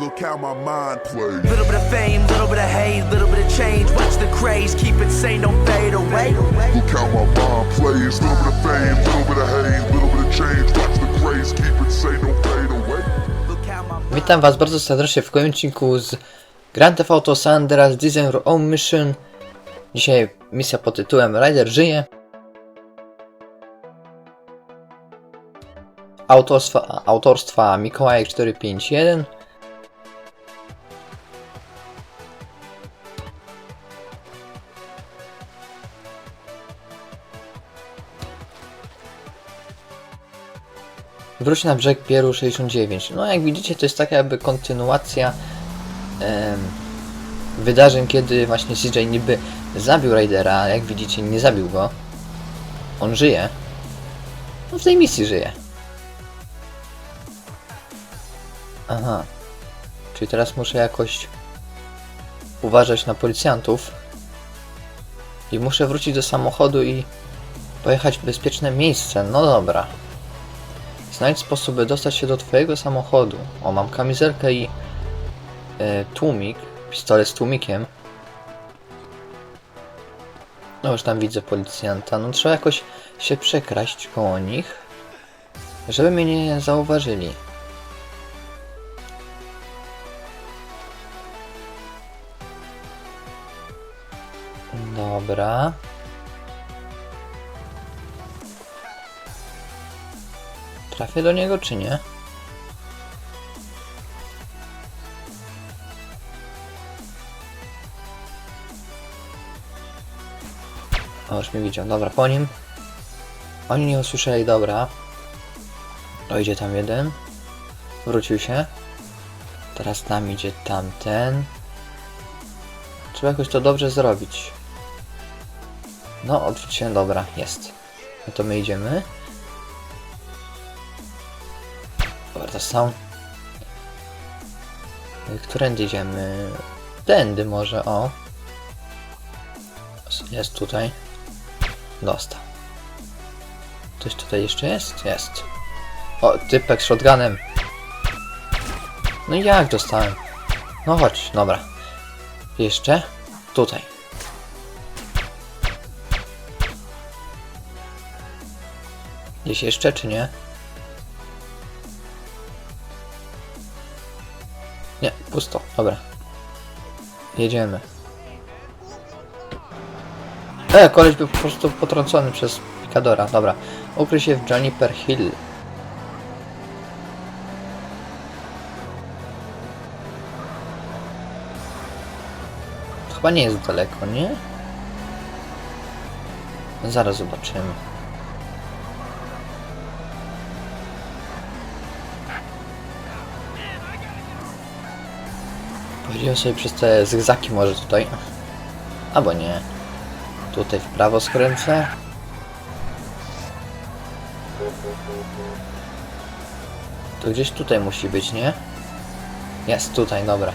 Look how my mind plays. Little bit of fame, little bit of hate, little bit of change. Watch the craze, keep it sane, don't fade away. Look how my mind plays. Little bit of fame, little bit of hate, little bit of change. Watch the craze, keep it sane, don't fade away. Witam was bardzo serdecznie w kolejnym odcinku z Grand Theft Auto San Andreas Design Your Own Mission. Dzisiaj misja pod tytułem Rider żyje. Autorstwa, autorstwa Mikołajek 451. Wróć na brzeg Pieru 69. No jak widzicie to jest taka jakby kontynuacja wydarzeń, kiedy właśnie CJ niby zabił Raidera, jak widzicie nie zabił go. On żyje. No w tej misji żyje. Aha. Czyli teraz muszę jakoś uważać na policjantów. I muszę wrócić do samochodu i pojechać w bezpieczne miejsce. No dobra. Znajdź sposób, by dostać się do twojego samochodu. O, mam kamizelkę i e, tłumik. Pistolet z tłumikiem. No już tam widzę policjanta. No trzeba jakoś się przekraść koło nich, żeby mnie nie zauważyli. Dobra. Trafię do niego czy nie? O, już mnie widział. Dobra, po nim. Oni nie usłyszeli, dobra. O, idzie tam jeden. Wrócił się. Teraz tam idzie tamten. Trzeba jakoś to dobrze zrobić. No, odwróć się, dobra, jest. No to my idziemy. Dobra, to są. Którędy idziemy? Tędy może, o. Jest tutaj. Dostał. Coś tutaj jeszcze jest? Jest. O, typek z shotgunem. No jak dostałem? No chodź, dobra. Jeszcze? Tutaj. Gdzieś jeszcze, czy nie? Nie, pusto. Dobra. Jedziemy. E, koleś był po prostu potrącony przez Pikadora. Dobra. Ukryj się w Juniper Hill. Chyba nie jest daleko, nie? Zaraz zobaczymy. Chodziłem sobie przez te zygzaki może tutaj. Albo nie. Tutaj w prawo skręcę. To gdzieś tutaj musi być, nie? Jest tutaj, dobra.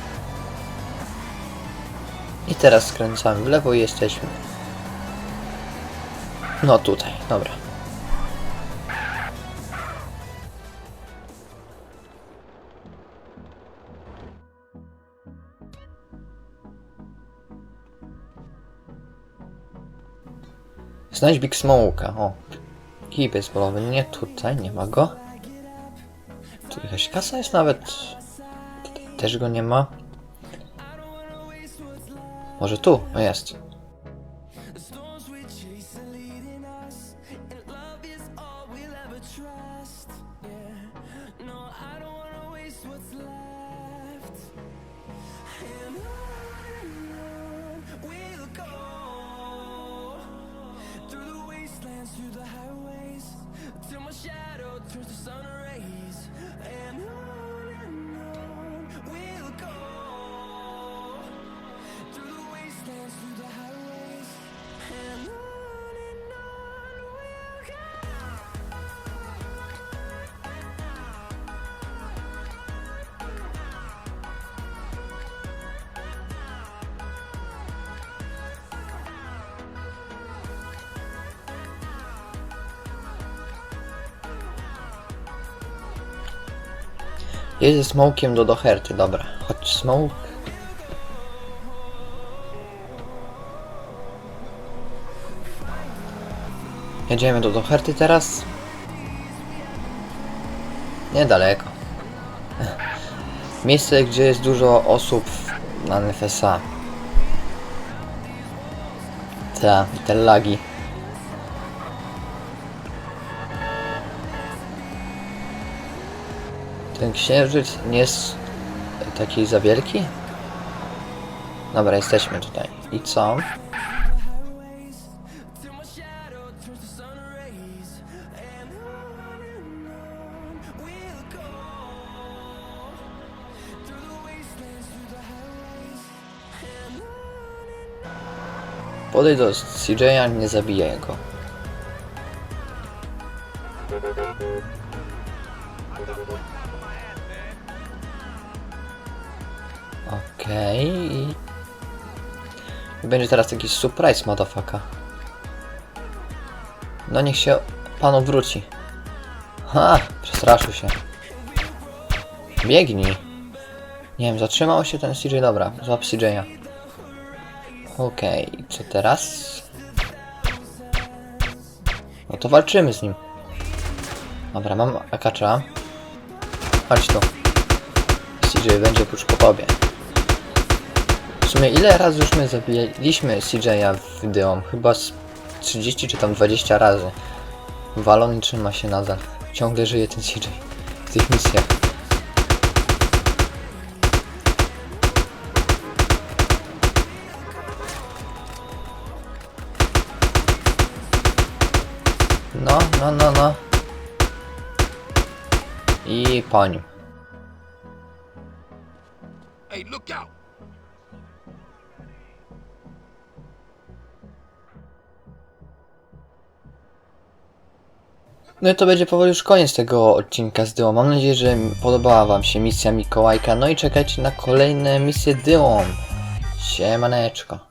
I teraz skręcamy w lewo i jesteśmy. No tutaj, dobra. Znajdź Big Smoke'a, o. Kij baseballowy, nie tutaj, nie ma go. Tu jakaś kasa jest nawet. Tutaj też go nie ma. Może tu? O jest. Shadow turns to sun rays, Jest ze smokiem do Doherty, dobra. Chodź smoke. Jedziemy do Doherty teraz. Niedaleko. Miejsce, gdzie jest dużo osób na NFSA. Ta, te lagi. Ten księżyc nie jest taki za wielki? Dobra, jesteśmy tutaj. I co? Till my shadow turns to sun Okej. I będzie teraz jakiś surprise, motherfucker. No niech się pan odwróci. Ha! Przestraszył się. Biegnij. Nie wiem, zatrzymał się ten CJ, dobra, złap CJ'a. Okej, co teraz? No to walczymy z nim. Dobra, mam akacza. Chodź tu. CJ będzie tuż po tobie. W sumie ile razy już my zabijaliśmy CJ'a w wideo? Chyba z 30 czy tam 20 razy. Walon trzyma się nadal. Ciągle żyje ten CJ w tych misjach. No, no, no, no. I po nim. No i to będzie powoli już koniec tego odcinka z Dyłą. Mam nadzieję, że podobała wam się misja Mikołajka. No i czekajcie na kolejne misje Dyłą. Siemaneczko.